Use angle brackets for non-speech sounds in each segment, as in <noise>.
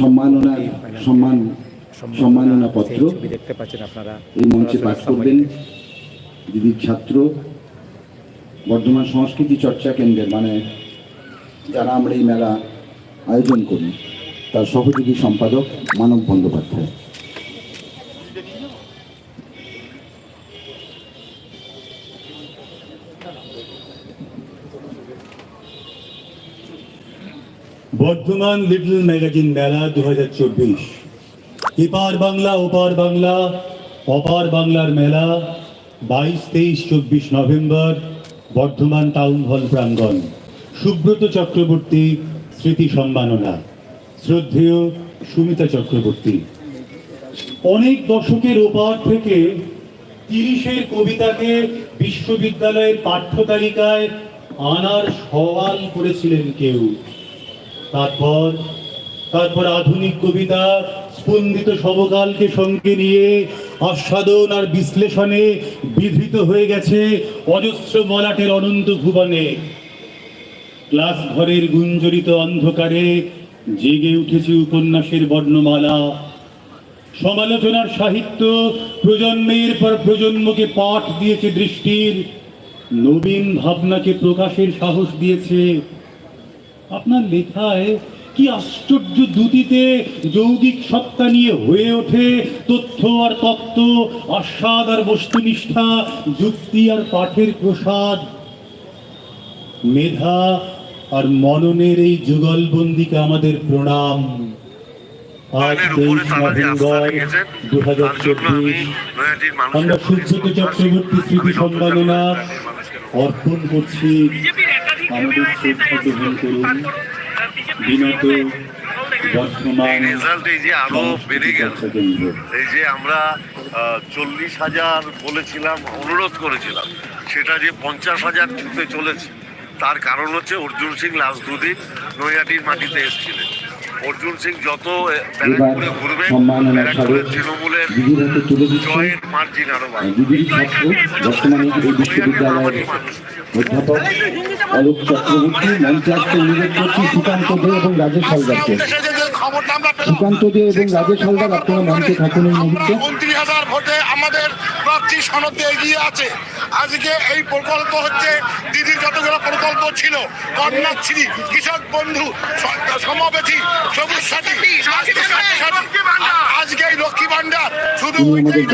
সম্মাননা সম্মান সম্মাননা পত্র। দেখতে পাচ্ছেন আপনারা এই মঞ্চে পাঠ করবেন। দিদির ছাত্র বর্ধমান সংস্কৃতি চর্চা কেন্দ্রের মানে যারা আমরা এই মেলা আয়োজন করি তার সহযোগী সম্পাদক মানব বন্দ্যোপাধ্যায়। বর্ধমান লিটল ম্যাগাজিন মেলা দু হাজার চব্বিশ। এপার বাংলা, ওপার বাংলা, অপার বাংলার মেলা বাইশ, তেইশ, চব্বিশ নভেম্বর বর্ধমান টাউন হল প্রাঙ্গণ। সুব্রত চক্রবর্তী স্মৃতি সম্মাননা। শ্রদ্ধেয় সুমিতা চক্রবর্তী। অনেক দশকের ওপার থেকে তিরিশের কবিতাকে বিশ্ববিদ্যালয়ের পাঠ্য তালিকায় আনার সওয়াল করেছিলেন কেউ। তারপর তারপর আধুনিক কবিতা স্পন্দিত সমকালকে সঙ্গে নিয়ে আস্বাদন আর বিশ্লেষণে বিধৃত হয়ে গেছে অজস্র মলাটের অনন্ত ভুবনে। ক্লাস ঘরের গুঞ্জরিত অন্ধকারে জেগে উঠেছে উপন্যাসের বর্ণমালা। সমালোচনার সাহিত্য প্রজন্মের পর প্রজন্মকে পাঠ দিয়েছে দৃষ্টির, নবীন ভাবনাকে প্রকাশের সাহস দিয়েছে আপনার লেখায় কি আশ্চর্য দুটিতে যৌগিক সত্তা নিয়ে হয়ে ওঠে তথ্য আর তত্ত্ব আস্বাদ আর বস্তুনিষ্ঠা যুক্তি আর পাঠের প্রসাদ। মেধা আর মননের এই যুগলবন্দিকে আমাদের প্রণাম। আমরা সুব্রত চক্রবর্তী স্মৃতি সম্মাননা অর্পণ করছি। আমাদের শ্রদ্ধা গ্রহণ করুন। বিনত রেজাল্ট এই যে আরও বেড়ে গেল। এই যে আমরা চল্লিশ হাজার বলেছিলাম অনুরোধ করেছিলাম। সেটা যে পঞ্চাশ হাজার চলেছে তার কারণ হচ্ছে অর্জুন সিং লাস্ট দুদিন নৈহাটির মাটিতে এসেছিলেন। অর্জুন সিং যত ব্যারাকপুরে ঘুরবেন সম্মাননা ব্যারাকপুরের স্মারক তৃণমূলের জয়ের মার্জিন আরও বাড়বে। ছাত্র বর্তমানে এই বিশ্ববিদ্যালয়ের অধ্যাপক অলোক চক্রবর্তী মঞ্চে অনুরোধ করছি সুকান্ত দে এবং রাজেশ হালদারকে। সুকান্ত দে এবং রাজেশ হালদার আপনারা মঞ্চে থাকুন এই মুহূর্তে। আমাদের প্রার্থী সনদে এগিয়ে আছে। আজকে এই প্রকল্প হচ্ছে দিদির যতগুলো প্রকল্প ছিল কন্যাশ্রী কৃষক বন্ধু স- সমবেথী সবুজ সাথী আজকে এই লক্ষ্মী ভান্ডার শুধু আমাদের।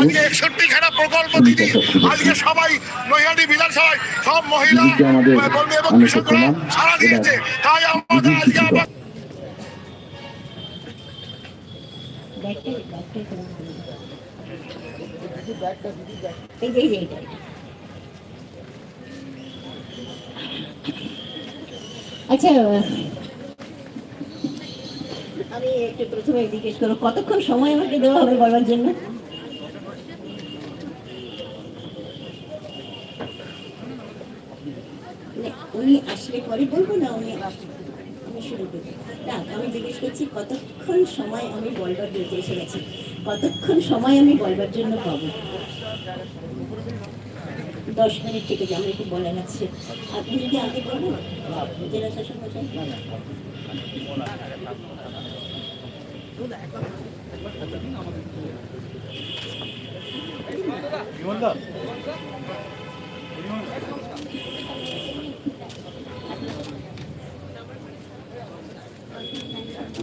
আজকে একষট্টি খানা প্রকল্প দিদি আজকে সবাই নৈহাটি বিধানসভায় সব মহিলা আমাদের কর্মী এবং কৃষকরা সারা দিয়েছে। তাই আমরা দিদির আজকে আমরা এই যে আচ্ছা আমি একটু প্রথমে জিজ্ঞেস করব, কতক্ষণ সময় আমাকে দেওয়া হবে বলার জন্য? মানে উনি আসলে পরে বলব না উনি আসলে? আমি শুরু করি। না, আমি জিজ্ঞেস করছি কতক্ষণ সময় আমি বলবার দিতে এসে গেছি কতক্ষণ সময় আমি বলবার জন্য পাব। দশ মিনিট থেকে যেমন একটু বলেন আছে আপনি যদি আগে বলব জেলা শাসক মশাই?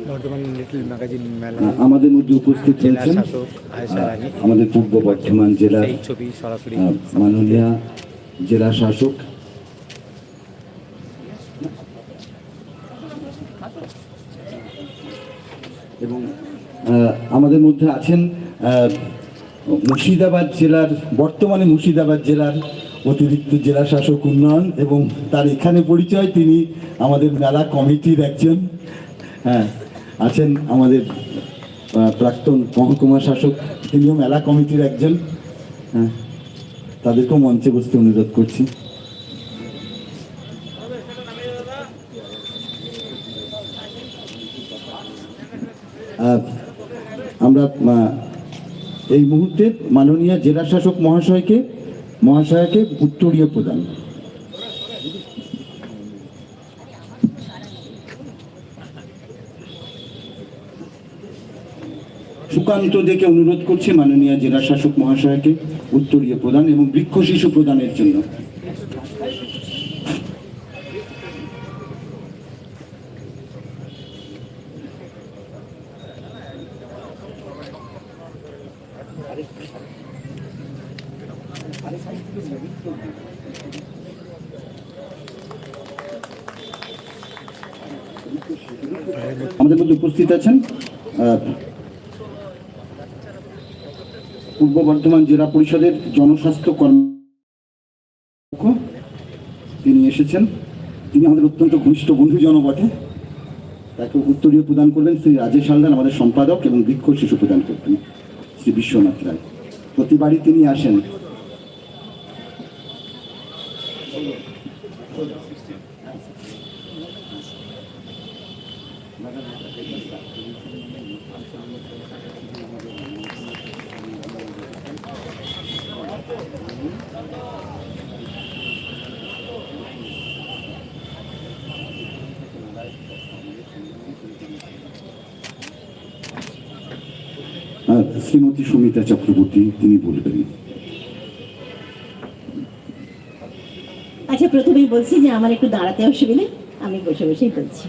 বর্ধমান লিটল ম্যাগাজিন মেলা আমাদের মধ্যে উপস্থিত জেলা রয়েছেন আমাদের পূর্ব বর্ধমান ছবি সরাসরি মাননীয় জেলা শাসক। এবং আমাদের মধ্যে আছেন মুর্শিদাবাদ জেলার বর্তমানে মুর্শিদাবাদ জেলার অতিরিক্ত জেলা শাসক উন্নয়ন এবং তার এখানে পরিচয় তিনি আমাদের মেলা কমিটির একজন। হ্যাঁ আছেন আমাদের প্রাক্তন মহকুমা শাসক, তিনিও মেলা কমিটির একজন। হ্যাঁ তাদেরকেও মঞ্চে বসতে অনুরোধ করছি। আমরা এই মুহূর্তে মাননীয় জেলা শাসক মহাশয়কে মহাশয়কে উত্তরীয় প্রদান। সুকান্ত দেখে অনুরোধ করছি মাননীয় জেলা শাসক মহাশয়কে উত্তরীয় প্রদান এবং বৃক্ষ শিশু প্রদানের জন্য। আমাদের মধ্যে উপস্থিত আছেন পূর্ব বর্ধমান জেলা পরিষদের জনস্বাস্থ্য কর্ম তিনি এসেছেন। তিনি আমাদের অত্যন্ত ঘনিষ্ঠ বন্ধুজন বটে। তাকে উত্তরীয় প্রদান করবেন শ্রী রাজেশ হালদার, আমাদের সম্পাদক এবং বৃক্ষ শিশু প্রদান করবেন শ্রী বিশ্বনাথ রায়। প্রতিবারই তিনি আসেন। শ্রীমতী সুমিতা চক্রবর্তী, তিনি বলবেন। আচ্ছা প্রথমেই বলছি যে আমার একটু দাঁড়াতে অসুবিধা আমি বসে বসেই বলছি।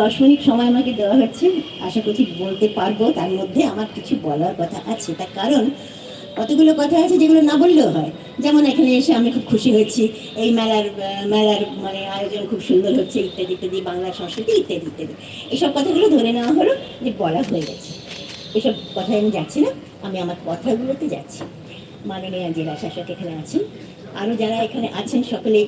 দশ মিনিট সময় আমাকে দেওয়া হচ্ছে, আশা করছি বলতে পারব, তার মধ্যে আমার কিছু বলার কথা আছে। তার কারণ, কতগুলো কথা আছে যেগুলো না বললেও হয়। যেমন এখানে এসে আমি খুব খুশি হয়েছি, এই মেলার মেলার মানে আয়োজন খুব সুন্দর হচ্ছে, ইত্যাদি ইত্যাদি, বাংলা সংস্কৃতি, ইত্যাদি ইত্যাদি। এইসব কথাগুলো ধরে নেওয়া হলো যে বলা হয়ে গেছে। এসব কথায় আমি যাচ্ছি না, আমি আমার কথাগুলোতে যাচ্ছি। মাননীয় জেলা শাসক এখানে আছেন। আরও যারা এখানে আছেন সকলেই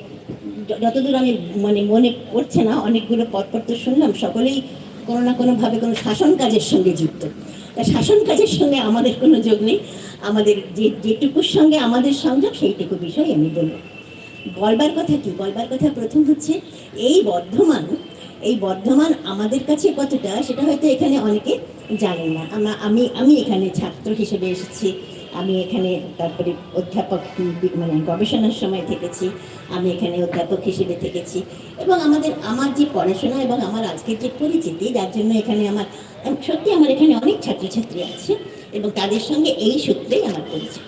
য- যতদূর আমি মানে মনে পড়ছে না, অনেকগুলো পরপর তো শুনলাম, সকলেই কোনো না কোনোভাবে কোনো শাসন কাজের সঙ্গে যুক্ত। তা শাসন কাজের সঙ্গে আমাদের কোনো যোগ নেই। আমাদের যে যেটুকুর সঙ্গে আমাদের সংযোগ, সেইটুকু বিষয় আমি বলব। বলবার কথা কি? বলবার কথা প্রথম হচ্ছে, এই বর্ধমান এই বর্ধমান আমাদের কাছে কতটা, সেটা হয়তো এখানে অনেকে জানেন না। আমরা, আমি আমি এখানে ছাত্র হিসেবে এসেছি। আমি এখানে তারপরে অধ্যাপক মানে গবেষণার সময় থেকেছি। আমি এখানে অধ্যাপক হিসেবে থেকেছি। এবং আমাদের, আমার যে পড়াশোনা এবং আমার আজকের যে পরিচিতি, যার জন্য এখানে আমার, সত্যি আমার এখানে অনেক ছাত্রছাত্রী আছে এবং তাদের সঙ্গে এই সূত্রেই আমার পরিচয়।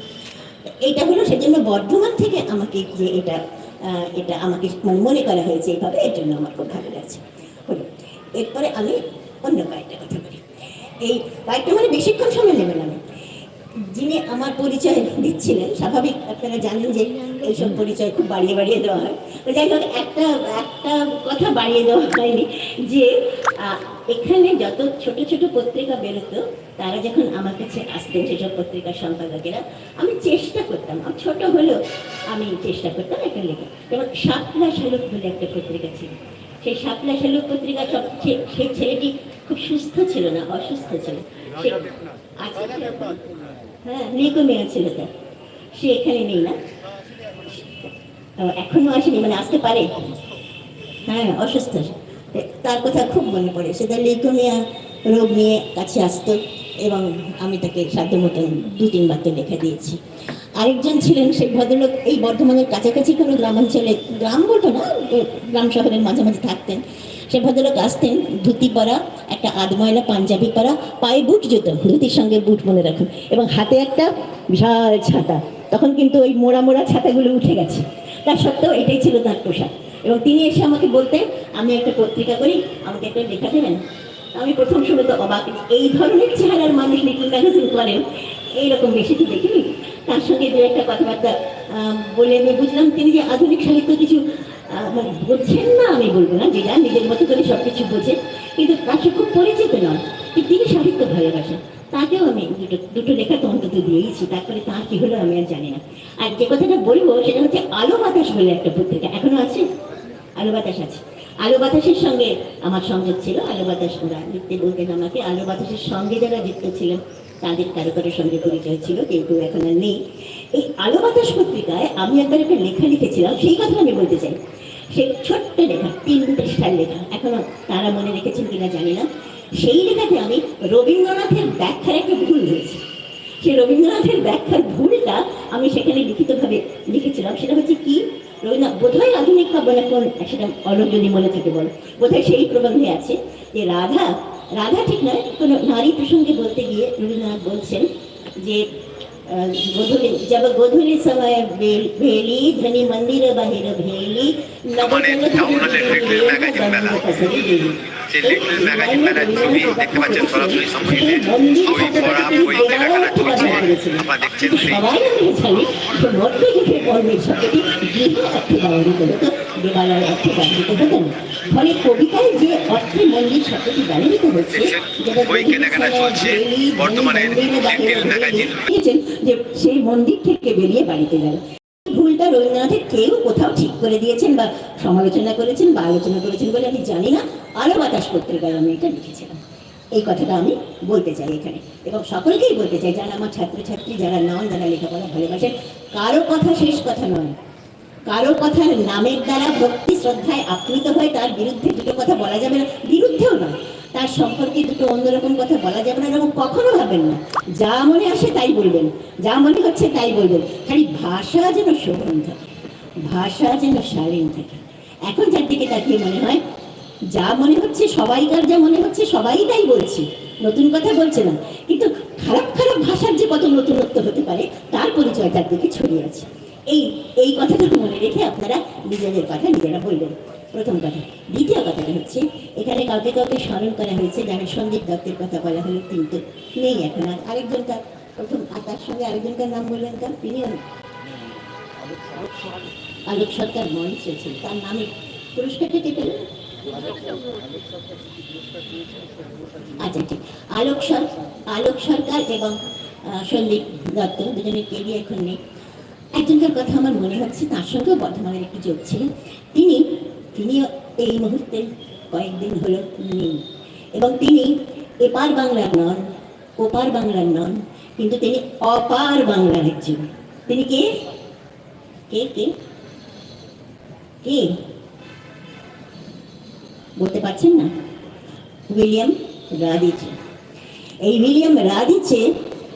এটা হলো সেজন্য বর্ধমান থেকে আমাকে যে এটা এটা আমাকে মানে মনে করা হয়েছে এইভাবে, এর জন্য আমার খুব ভালো লাগছে। হলো এরপরে আমি অন্য কয়েকটা কথা বলি। এই কয়েকটা মানে বেশিক্ষণ সময় নেবেন আমি। যিনি আমার পরিচয় দিচ্ছিলেন, স্বাভাবিক আপনারা জানেন যে এইসব পরিচয় খুব বাড়িয়ে বাড়িয়ে দেওয়া হয়। যাই হোক, একটা একটা কথা বাড়িয়ে দেওয়া হয়নি যে এখানে যত ছোট ছোট পত্রিকা বেরোতো, তারা যখন আমার কাছে আসতেন সেসব পত্রিকার সম্পাদকেরা, আমি চেষ্টা করতাম। আমি ছোট হলেও আমি চেষ্টা করতাম একটা লেখা যেমন শাপলা শালুক বলে একটা পত্রিকা ছিল। সেই শাপলা শালুক পত্রিকা সেই ছেলেটি খুব সুস্থ ছিল না, অসুস্থ ছিল। হ্যাঁ লিকুমিয়া ছিল তার। সে এখানে নেই না। এখনও আসেনি মানে আসতে পারে। হ্যাঁ অসুস্থ। তার কথা খুব মনে পড়ে। সে তার লিকুমিয়া রোগ নিয়ে কাছে আসতো। এবং আমি তাকে সাধ্য মতন দু তিনবার তো লেখা দিয়েছি। আরেকজন ছিলেন সেই ভদ্রলোক, এই বর্ধমানের কাছাকাছি কোনো গ্রামাঞ্চলে, গ্রাম বলতো না গ্রাম শহরের মাঝে মাঝে থাকতেন। সে ভদ্রলোক আসতেন, ধুতি পরা, একটা আধময়লা পাঞ্জাবি পরা, পায়ে বুট জুতো, ধুতির সঙ্গে বুট মনে রাখুন, এবং হাতে একটা বিশাল ছাতা। তখন কিন্তু ওই মোড়া মোড়া ছাতাগুলো উঠে গেছে। তার সত্ত্বেও এটাই ছিল তার পোশাক। এবং তিনি এসে আমাকে বলতেন, আমি একটা পত্রিকা করি, আমাকে একটা লেখা দেবেন? আমি প্রথম শুনে তো অবাক এই ধরনের চেহারার মানুষ লিটল ম্যাগাজিন করেন এইরকম বেশি তো দেখিনি। তার সঙ্গে দু একটা কথাবার্তা বলে আমি বুঝলাম তিনি যে আধুনিক সাহিত্য কিছু মানে বোঝেন না আমি বলব না, যে যার নিজের মতো করে সব কিছু বোঝে। কিন্তু তার খুব পরিচিত নন তিনি সাহিত্য ভালোবাসেন। তাকেও আমি দুটো দুটো লেখা তো অন্তত দিয়েইছি, তারপরে তার কি হলো আমি আর জানি না। আর যে কথাটা বলব সেটা হচ্ছে আলো বাতাস বলে একটা পত্রিকা, এখনও আছে? আলো বাতাস আছে। আলো বাতাসের সঙ্গে আমার সংযোগ ছিল, আলো বাতাস ওরা লিখতে বলতেন আমাকে, আলো বাতাসের সঙ্গে যারা যুক্ত ছিলেন তাদের কারও কারোর সঙ্গে পরিচয় ছিল, কিন্তু এখন আর নেই। এই আলো বাতাস পত্রিকায় আমি একবার একটা লেখা লিখেছিলাম, সেই কথা আমি বলতে চাই। সেই ছোট্ট লেখা, তিন পৃষ্ঠার লেখা, এখনও তারা মনে রেখেছেন কিনা জানি না। সেই লেখাতে আমি রবীন্দ্রনাথের ব্যাখ্যার একটা ভুল হয়েছে। সেই রবীন্দ্রনাথের ব্যাখ্যার ভুলটা আমি সেখানে লিখিতভাবে লিখেছিলাম, সেটা হচ্ছে কি? রবীন্দ্রনাথ বোধহয় আধুনিক কাব্য না কোন সেটা অলোক যদি মনে থাকে বল বোধহয় সেই প্রবন্ধে আছে যে রাধা রাধা ঠিক নয় কোনো নারী প্রসঙ্গে বলতে গিয়ে রবীন্দ্রনাথ বলছেন যে আহ, গোধূলি जब गोधूली समय बेल- भेली धनी मंदिर बाहिर भेली আমাদের টাউনালের লিটল ম্যাগাজিন ছবি দেখতে পাচ্ছেন, সরাসরি পড়া বই চলছে দেখছেন সেই যে কবিতায় যে মন্দির বই ম্যাগাজিন। যে সেই মন্দির থেকে বেরিয়ে বাড়িতে ভুলটা রবীন্দ্রনাথের কেউ কোথাও ঠিক করে দিয়েছেন বা সমালোচনা করেছেন বা আলোচনা করেছেন বলে আমি জানি না। আরও বাতাস পত্রিকায় আমি এটা লিখেছিলাম। এই কথাটা আমি বলতে চাই এখানে। এবং সকলকেই বলতে চাই, যারা আমার ছাত্রছাত্রী, যারা নন, যারা লেখাপড়া ভালোবাসেন, কারও কথা শেষ কথা নয়। কারও কথার নামের দ্বারা ভক্তি, শ্রদ্ধায় আপ্লুত হয়ে তার বিরুদ্ধে দুটো কথা বলা যাবে না। বিরুদ্ধেও নয়। তার সম্পর্কে দুটো অন্যরকম কথা বলা যাবে না, এরকম কখনো ভাবেন না। যা মনে আসে তাই বলবেন, যা মনে হচ্ছে তাই বলবেন। খালি ভাষা যেন শোভন থাকে ভাষা যেন শালীন থাকে। এখন যার দিকে তাকিয়ে মনে হয়, যা মনে হচ্ছে সবাইকার যা মনে হচ্ছে সবাই তাই বলছে, নতুন কথা বলছে না। কিন্তু খারাপ খারাপ ভাষার যে কত নতুনত্ব হতে পারে, তার পরিচয় তার দিকে ছড়িয়ে আছে। এই এই কথাটা মনে রেখে আপনারা নিজেদের কথা নিজেরা বলবেন। প্রথম কথা। দ্বিতীয় কথাটা হচ্ছে, এখানে কাউকে কাউকে স্মরণ করা হয়েছে যারা সন্দীপ দত্তের কথা বলা হলো, কিন্তু নেই এখন আর আরেকজন তার প্রথম, আর তার সঙ্গে আরেকজনকার নাম বললেন তার তিনিও আলোক সরকার মঞ্চে ছিল তার নামে পুরস্কারটা কে পেলেন আচ্ছা ঠিক। আলোক সরকার আলোক সরকার এবং সন্দীপ দত্ত দুজনের কেবি এখন নেই। একজনকার কথা আমার মনে হচ্ছে, তার সঙ্গেও বর্ধমানের একটি যোগ ছিল। তিনি তিনিও এই মুহূর্তে কয়েকদিন হলো নেই। এবং তিনি এপার বাংলার নন, ওপার বাংলার নন, কিন্তু তিনি অপার বাংলার একজন। তিনি কে? কে কে? কে? বলতে পারছেন না? উইলিয়াম রাদিচে এই উইলিয়াম রাদিচে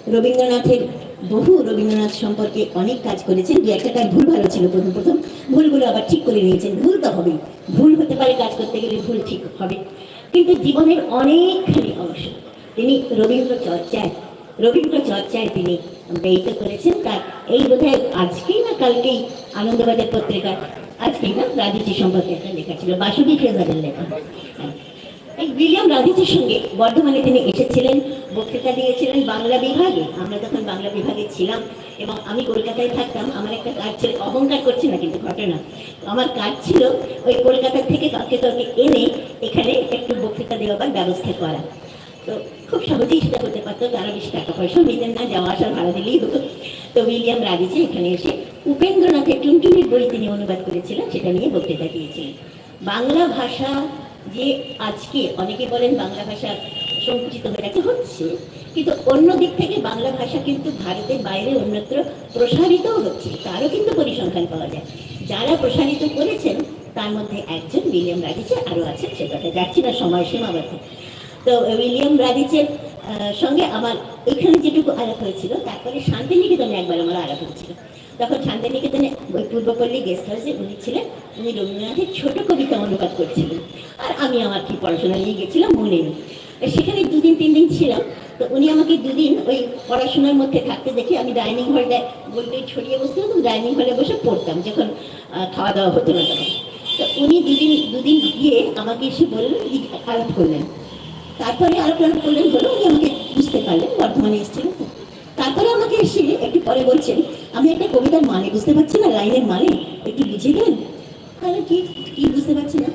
রবীন্দ্রনাথের বহু রবীন্দ্রনাথ সম্পর্কে অনেক কাজ করেছেন, দু একটা তার ভুল ভালো ছিল প্রথম প্রথম, ভুলগুলো আবার ঠিক করে নিয়েছেন, ভুল তো হবেই, ভুল হতে পারে কাজ করতে গেলে ভুল ঠিক হবে কিন্তু জীবনের অনেকখানি অংশ তিনি রবীন্দ্র চর্চায় রবীন্দ্র চর্চায় তিনি ব্যয়িত করেছেন, তার এই বোধহয় আজকেই না কালকেই আনন্দবাজার পত্রিকা আজকেই না রাজনীতি সম্পর্কে একটা লেখা ছিল বাসুদী ফ্রেজারের লেখা। এই উইলিয়াম রাধিচের সঙ্গে বর্ধমানে তিনি এসেছিলেন, বক্তৃতা দিয়েছিলেন বাংলা বিভাগে। আমরা যখন বাংলা বিভাগে ছিলাম এবং আমি কলকাতায় থাকতাম, আমার একটা কাজ ছিল, অহংকার করছি না, কিন্তু ঘটনা আমার কাজ ছিল ওই কলকাতা থেকে কাউকে কাউকে এনে এখানে একটু বক্তৃতা দেওয়ার ব্যবস্থা করা। তো খুব সহজেই সেটা করতে পারতো, তারা বেশি টাকা পয়সা নিতেন না, যাওয়া আসার ভাড়া দিলেই হতো। তো উইলিয়াম রাধিচে এখানে এসে উপেন্দ্রনাথের টুনটুনির বই তিনি অনুবাদ করেছিলেন, সেটা নিয়ে বক্তৃতা দিয়েছিলেন। বাংলা ভাষা যে আজকে অনেকে বলেন বাংলা ভাষা সংকুচিত হয়ে গেছে, হচ্ছে। কিন্তু অন্য দিক থেকে বাংলা ভাষা কিন্তু ভারতের বাইরে অন্যত্র প্রসারিতও হচ্ছে, তারও কিন্তু পরিসংখ্যান পাওয়া যায়। যারা প্রসারিত করেছেন, তার মধ্যে একজন উইলিয়াম রাধিচে আরও আছেন, সে কথা যাচ্ছি না, সময় সীমাবদ্ধ। তো উইলিয়াম রাদিচের সঙ্গে আমার এখানে যেটুকু আলাপ হয়েছিল, তারপরে শান্তিনিকেতনে একবার আমার আলাপ হয়েছিল। তখন শান্তিনিকেতনে পূর্বপল্লী গেস্ট হাউসে উনি ছিলেন, উনি রবীন্দ্রনাথের ছোট কবিতা অনুবাদ করছিলেন। আর আমি আমার কি পড়াশোনা নিয়ে গেছিলাম মনে নেই। সেখানে দুদিন তিন দিন ছিলাম। তো উনি আমাকে দুদিন ওই পড়াশোনার মধ্যে থাকতে দেখে আমি ডাইনিং হলে বলতে ছড়িয়ে বসতাম হতো ডাইনিং হলে বসে পড়তাম যখন খাওয়া দাওয়া হতো না তখন। তো উনি দুদিন দুদিন গিয়ে আমাকে এসে বললেন আলাপ করলেন। তারপরে আলোচনা করলেন হলো উনি আমাকে বুঝতে পারলেন, বর্ধমানে এসেছিলেন তারপরে আমাকে এসে একটু পরে বলছেন, আমি একটা কবিতার মানে বুঝতে পারছি না, লাইনের মানে একটু বুঝিয়ে দেন তাহলে কি কি বুঝতে পারছি না?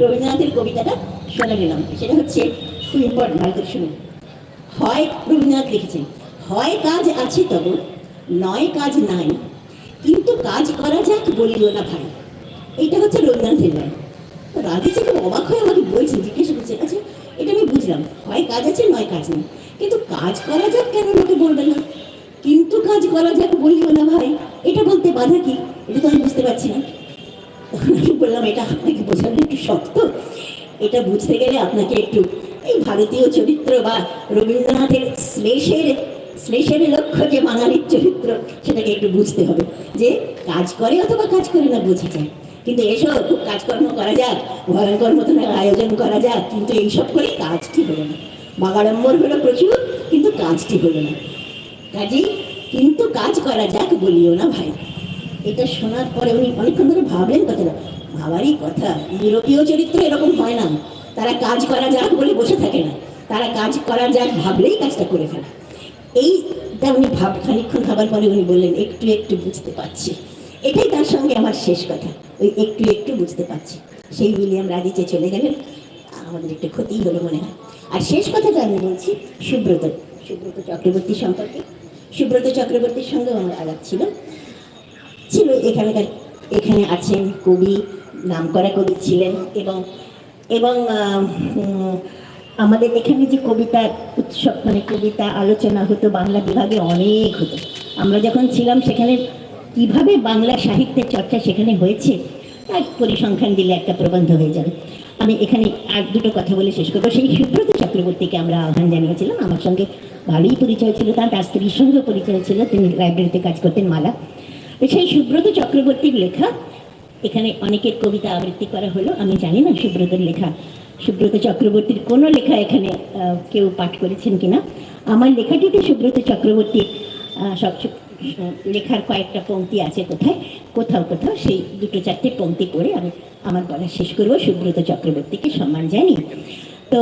রবীন্দ্রনাথের কবিতাটা শোনা নিলাম সেটা হচ্ছে খুব ইম্পর্টেন্ট ভালো শুনুন। হয় রবীন্দ্রনাথ লিখেছেন, হয় কাজ আছে তবু, নয় কাজ নাই, কিন্তু কাজ করা যাক বলিল না ভাই। এইটা হচ্ছে রবীন্দ্রনাথের তো রাধিচে খুব অবাক হয়ে আমাকে বলছেন, জিজ্ঞেস করছে আচ্ছা এটা আমি বুঝলাম, হয় কাজ আছে, নয় কাজ নেই, কিন্তু কাজ করা যাক কেন আমাকে বলবে না? কিন্তু কাজ করা যাক বলিও না ভাই। এটা বলতে বাধা কি? এটা তো আমি বুঝতে পারছি না। বললাম, এটা আপনাকে বোঝানো একটু শক্ত। এটা বুঝতে গেলে আপনাকে একটু এই ভারতীয় চরিত্র বা রবীন্দ্রনাথের শ্লেষের শ্লেষের লক্ষ্য যে বাঙালির চরিত্র, সেটাকে একটু বুঝতে হবে যে কাজ করে অথবা কাজ করে না বোঝা যায়। কিন্তু এসো, খুব কাজকর্ম করা যাক, ভয়ঙ্কর মতন আয়োজন করা যাক, কিন্তু এইসব করে কাজটি হলো না। বাগাড়ম্বর হলো প্রচুর, কিন্তু কাজটি হলো না। কাজেই কিন্তু কাজ করা যাক বলিও না ভাই। এটা শোনার পরে উনি অনেকক্ষণ ধরে ভাবলেন কথাটা। ভাবারই কথা, ইউরোপীয় চরিত্র এরকম হয় না। তারা কাজ করা যাক বলে বসে থাকে না। তারা কাজ করা যাক ভাবলেই কাজটা করে ফেলে। এইটা উনি ভাব খানিক্ষণ ভাবার পরে উনি বললেন, একটু একটু বুঝতে পারছি। এটাই তার সঙ্গে আমার শেষ কথা। ওই একটু একটু বুঝতে পারছি। সেই উইলিয়াম রাজিচে চলে গেলেন। আমাদের একটু ক্ষতিই হলো মনে হয়। আর শেষ কথাটা আমি বলছি, সুব্রত সুব্রত চক্রবর্তী সম্পর্কে। সুব্রত চক্রবর্তীর সঙ্গে আমার আলাপ ছিল। ছিল এখানকার, এখানে আছেন কবি, নামকরা কবি ছিলেন এবং এবং আমাদের এখানে যে কবিতা উৎসব মানে কবিতা আলোচনা হতো বাংলা বিভাগে অনেক হতো। আমরা যখন ছিলাম সেখানে কীভাবে বাংলা সাহিত্যের চর্চা সেখানে হয়েছে, তার পরিসংখ্যান দিলে একটা প্রবন্ধ হয়ে যাবে। আমি এখানে আর দুটো কথা বলে শেষ করব। সেই সুব্রত চক্রবর্তীকে আমরা আহ্বান জানিয়েছিলাম। আমার সঙ্গে ভালোই পরিচয় ছিল তার তার স্ত্রীর সঙ্গেও পরিচয় ছিল। তিনি লাইব্রেরিতে কাজ করতেন, মালা। সেই সুব্রত চক্রবর্তীর লেখা এখানে অনেকের কবিতা আবৃত্তি করা হলো আমি জানি না সুব্রতর লেখা। সুব্রত চক্রবর্তীর কোনো লেখা এখানে কেউ পাঠ করেছেন কিনা? আমার লেখাটিতে সুব্রত চক্রবর্তীর সব, লেখার কয়েকটা পংক্তি আছে কোথায়? কোথাও কোথাও সেই দুটো চারটে পংক্তি পড়ে আমি আমার বলা শেষ করব সুব্রত চক্রবর্তীকে সম্মান জানি তো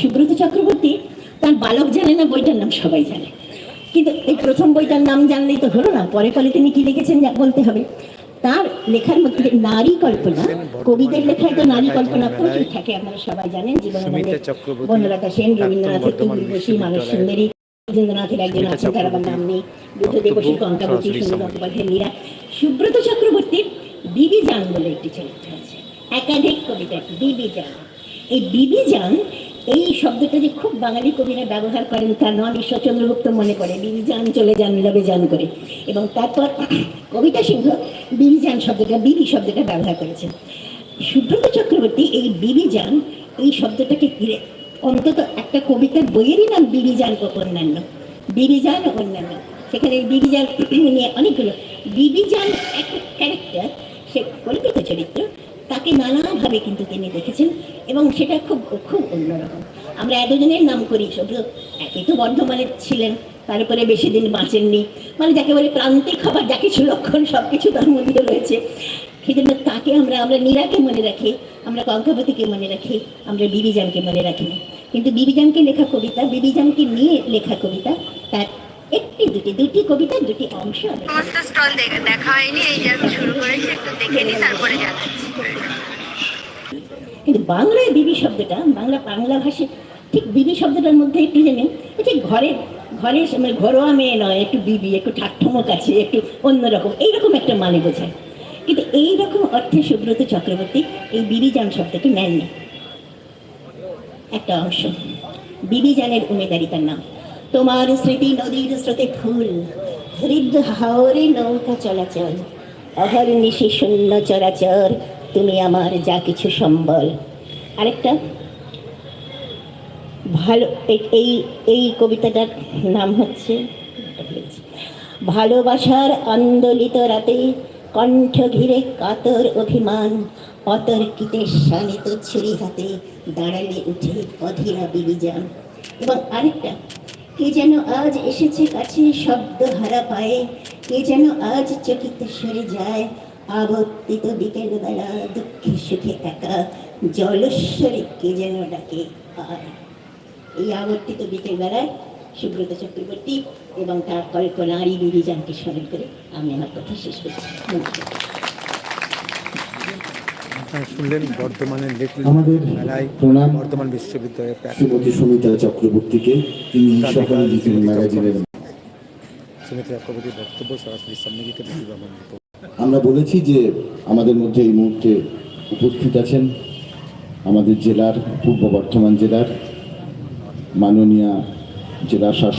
সুব্রত চক্রবর্তী তার বালক জানে না বইটার নাম সবাই জানে। কিন্তু এই প্রথম বইটার নাম জানলেই তো হলো না পরে পরে তিনি কি লিখেছেন বলতে হবে। তার লেখার মধ্যে নারী কল্পনা কবিদের লেখায় তো নারী কল্পনা প্রচুর থাকে আপনারা সবাই জানেন জীবনানন্দের চক্রবর্তী, বনলতা সেন রবীন্দ্রনাথের বর্ধমান তুঙ্গিবসী মানস সুন্দরী রবীন্দ্রনাথের একজন আছেন তার আবার নাম নেই বুদ্ধদেবসী বক্তব্য কঙ্কাবতী সুন্দর। গঙ্গোপাধ্যায় মীরা। সুব্রত চক্রবর্তীর বিবি জান বলে একটি চরিত্র আছে একাধিক কবিতা বিবি জান। এই বিবি জান এই শব্দটা যে খুব বাঙালি কবিরা ব্যবহার করেন তা নন ঈশ্বরচন্দ্রগুপ্ত মনে করে। বিবি যান চলে যান লবে যান করে। এবং তারপর <clears throat> কবিতা সিংহ বিবি যান শব্দটা, বিবি শব্দটা ব্যবহার করেছেন। সুব্রত চক্রবর্তী, এই বিবি যান এই শব্দটাকে ঘিরে অন্তত একটা কবিতার বইয়েরই নাম বিবি যান ও অন্যান্য বিবি যান ও অন্যান্য সেখানে এই বিবি যান <clears throat> নিয়ে অনেকগুলো। বিবি যান একটা ক্যারেক্টার সে কল্পিত চরিত্র তাকে নানাভাবে কিন্তু তিনি দেখেছেন এবং সেটা খুব খুব অন্যরকম। আমরা এতজনের নাম করি, শুধু একই তো বর্ধমানের ছিলেন, তারপরে বেশি দিন বাঁচেননি। মানে যাকে বলে প্রান্তিক খাবার যা কিছু লক্ষণ সব কিছু তার মধ্যে রয়েছে। সেজন্য তাকে আমরা আমরা নীরাকে মনে রাখি, আমরা কঙ্কাবতীকে মনে রাখি, আমরা বিবিজানকে মনে রাখি কিন্তু বিবিজানকে লেখা কবিতা, বিবিজানকে নিয়ে লেখা কবিতা, তার একটি দুটি দুটি কবিতার দুটি অংশ সমস্ত স্টল দেখে হয়নি এই যে শুরু করেছি একটু দেখে নিই তারপরে জানাচ্ছি কিন্তু বাংলায় বিবি শব্দটা বাংলা বাংলা ভাষায় ঠিক বিবি শব্দটার মধ্যে একটু জেনে ঠিক ঘরে ঘরে মানে ঘরোয়া মেয়ে নয় একটু বিবি একটু ঠাট্টমক আছে একটু অন্যরকম এইরকম একটা মানে বোঝায়। কিন্তু এই রকম অর্থে সুব্রত চক্রবর্তী এই বিবিজান শব্দটি নেননি। একটা অংশ বিবিজানের উমেদারিতার নাম। তোমার স্মৃতি নদীর স্রোতে ফুল হৃদ হাওরে নৌকা চলাচল অহর নিশি শূন্য চরাচর, তুমি আমার যা কিছু সম্বল। আরেকটা। ভালো, এই এই কবিতাটার নাম হচ্ছে ভালোবাসার আন্দোলিত রাতে কণ্ঠ ঘিরে কাতর অভিমান, অতর্কিতে শানিত ছুরি হাতে দাঁড়ালে উঠে অধীরা বিবিজান এবং আরেকটা। কে যেন আজ এসেছে কাছে শব্দ হারা পায়ে, কে যেন আজ চকিত সরে যায়, আবর্তিত বিকেল বেলা, দুঃখে সুখে একা, জলস্বরে কে যেন ডাকে আয় এই আবর্তিত বিকেল বেলায় সুব্রত চক্রবর্তী এবং তার কল্পনারী বিবিজানকে স্মরণ করে আমি আমার কথা শেষ করছি। নমস্কার আপনারা শুনলেন বর্ধমানের লিটল আমাদের মেলায় প্রণাম বর্ধমান বিশ্ববিদ্যালয়ের শ্রীমতী সুমিতা চক্রবর্তীকে তিনি সকাল লিটল ম্যাগাজিনের সুমিত্রা চক্রবর্তীর বক্তব্য সরাসরি সম্মিলিত আমরা বলেছি যে আমাদের মধ্যে এই মুহূর্তে উপস্থিত আছেন আমাদের জেলার পূর্ব বর্ধমান জেলার মাননীয় জেলা শাসক